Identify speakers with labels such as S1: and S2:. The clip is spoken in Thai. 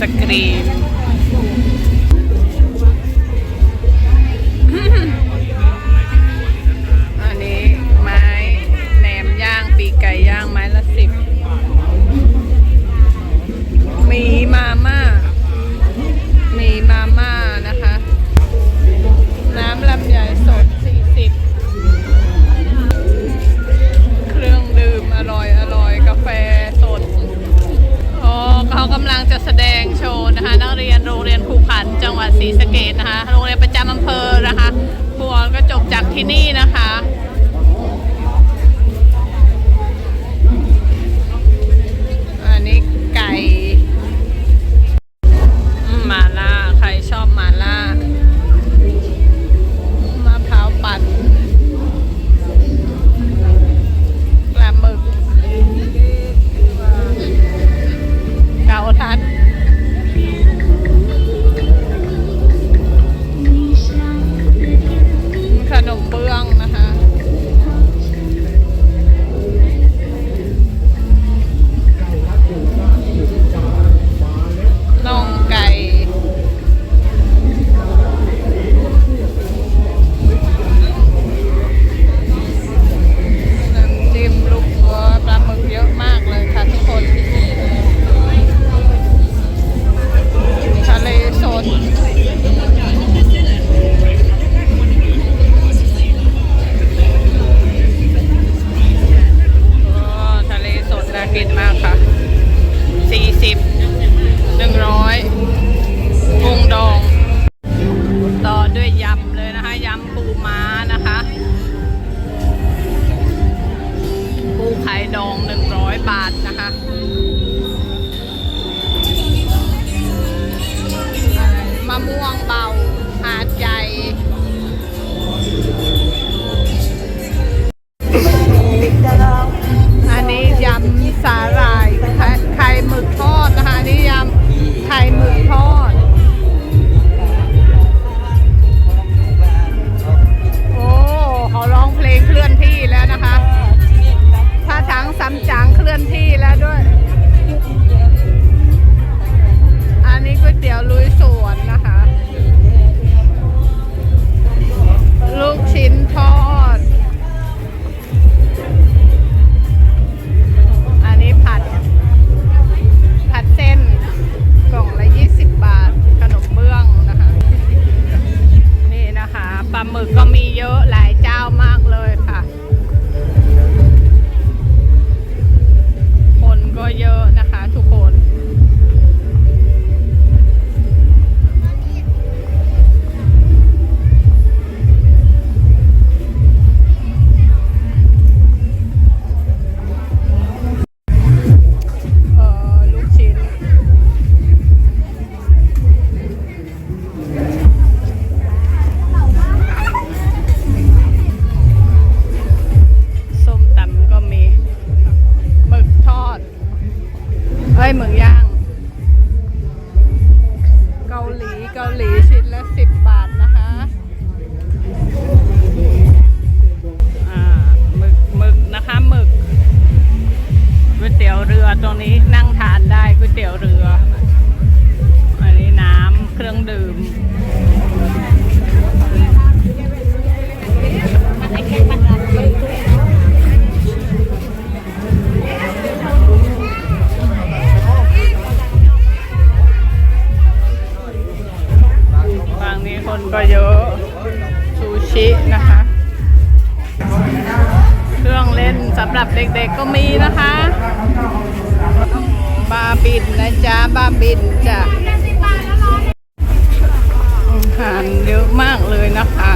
S1: ไอ กำลังจะแสดงโชว์นะคะ นักเรียนโรงเรียนภูขันจังหวัดศรีสะเกดนะคะ โรงเรียนประจำอำเภอนะคะพวงก็จบจากที่นี่นะคะ 40 100กุ้งดอง ต่อด้วยยำเลยนะคะ ยำปูม้านะคะปูไข่ดอง100บาทนะคะ ยหมึกย่าง เกาหลีเกาหลีชิ้นละสิบบาทนะคะอ่าหมึกหมึกนะคะหมึกก๋วยเตี๋ยวเรือตรงนี้นั่งทานได้ก๋วยเตี๋ยวเรือ อันนี้น้ำเครื่องดื่ม ก็เยอะซูชินะคะ เครื่องเล่นสำหรับเด็กๆก็มีนะคะบาบินนะจ๊ะบาบินจ้ะอาหารเยอะมากเลยนะคะ